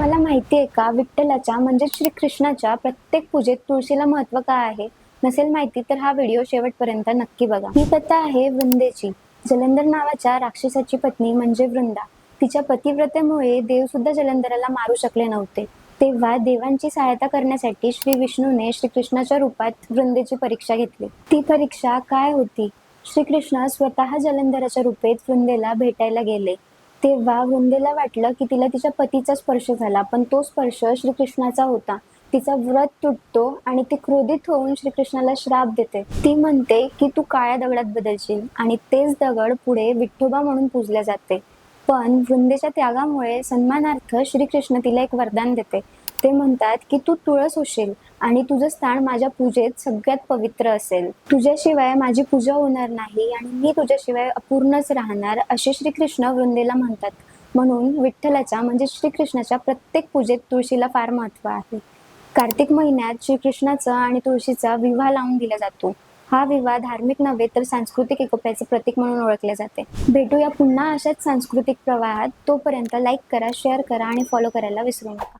तुम्हाला माहिती आहे का विठ्ठलाच्या म्हणजे श्रीकृष्णाच्या प्रत्येक पूजेत तुळशीला महत्त्व काय आहे? नसेल माहिती तर हा व्हिडिओ शेवटपर्यंत नक्की बघा. ही कथा आहे वृंदेची. जलंधर नावाच्या राक्षसाची पत्नी म्हणजे वृंदा. तिच्या पतिव्रतेमुळे देव सुद्धा जलंधराला मारू शकले नव्हते. तेव्हा देवांची सहायता करण्यासाठी श्री विष्णूने श्रीकृष्णाच्या रूपात वृंदेची परीक्षा घेतली. ती परीक्षा काय होती? श्रीकृष्ण स्वतः जलंधराच्या रूपेत वृंदेला भेटायला गेले. तेव्हा वृंदेला वाटलं की तिला तिच्या पतीचा स्पर्श झाला पण तो स्पर्श श्रीकृष्णाचा होता. तिचा व्रत तुटतो आणि ती क्रोधित होऊन श्रीकृष्णाला श्राप देते. ती म्हणते की तू काळ्या दगडात बदलशील आणि तेच दगड पुढे विठ्ठोबा म्हणून पूजले जाते. पण वृंदेच्या त्यागामुळे सन्मानार्थ श्रीकृष्ण तिला एक वरदान देते. ते म्हणतात की तू तुळस होशील आणि तुझं स्थान माझ्या पूजेत सगळ्यात पवित्र असेल. तुझ्याशिवाय माझी पूजा होणार नाही आणि मी तुझ्याशिवाय अपूर्णच राहणार असे श्रीकृष्ण वृंदेला म्हणतात. म्हणून विठ्ठलाच्या म्हणजे श्रीकृष्णाच्या प्रत्येक पूजेत तुळशीला फार महत्त्व आहे. कार्तिक महिन्यात श्रीकृष्णाचा आणि तुळशीचा विवाह लावून दिला जातो. हा विवाह धार्मिक नव्हे तर सांस्कृतिक एकोप्याचे प्रतीक म्हणून ओळखले जाते. भेटूया पुन्हा अशाच सांस्कृतिक प्रवाहात. तोपर्यंत लाईक करा शेअर करा आणि फॉलो करायला विसरू नका.